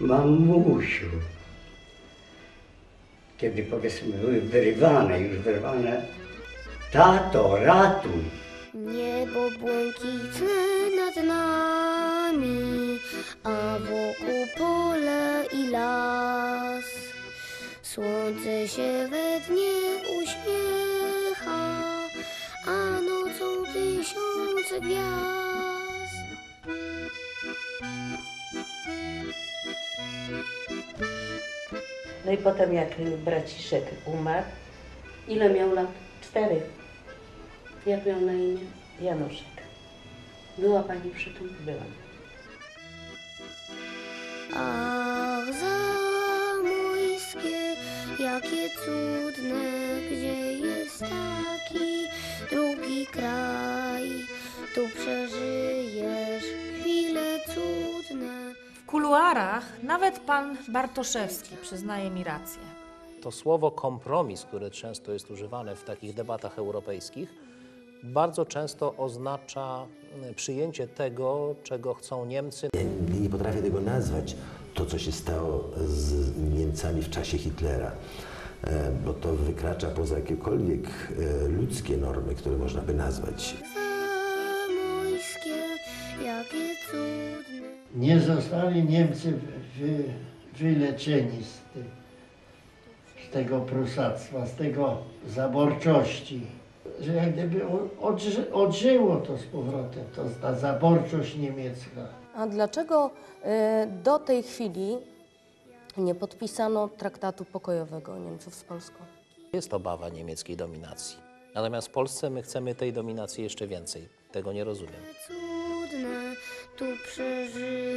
Mamusiu, kiedy powiedzmy były wyrywane, już wyrwane, tato, ratuj. Niebo błękitne nad nami, a wokół pole i las. Słońce się we dnie uśmiecha, a nocą tysiące gwiazd. No i potem jak braciszek umarł, Ile miał lat? cztery, Jak miał na imię? Januszek Była pani przy tym? byłam. Ach, zamojskie, jakie cudne, gdzie jest taki drugi kraj. Tu przeżyjesz W kuluarach nawet pan Bartoszewski przyznaje mi rację. To słowo kompromis, które często jest używane w takich debatach europejskich, bardzo często oznacza mm, przyjęcie tego, czego chcą Niemcy. Nie, nie potrafię tego nazwać, to co się stało z Niemcami w czasie Hitlera, e, bo to wykracza poza jakiekolwiek e, ludzkie normy, które można by nazwać. Jakie cudne. nie zostali Niemcy wy, wyleczeni z, ty, z tego prusactwa, z tego zaborczości. Że jak gdyby odży, odżyło to z powrotem, to ta zaborczość niemiecka. A dlaczego e, do tej chwili nie podpisano traktatu pokojowego Niemców z Polską? Jest obawa niemieckiej dominacji. Natomiast w Polsce my chcemy tej dominacji jeszcze więcej. Tego nie rozumiem. Tu życie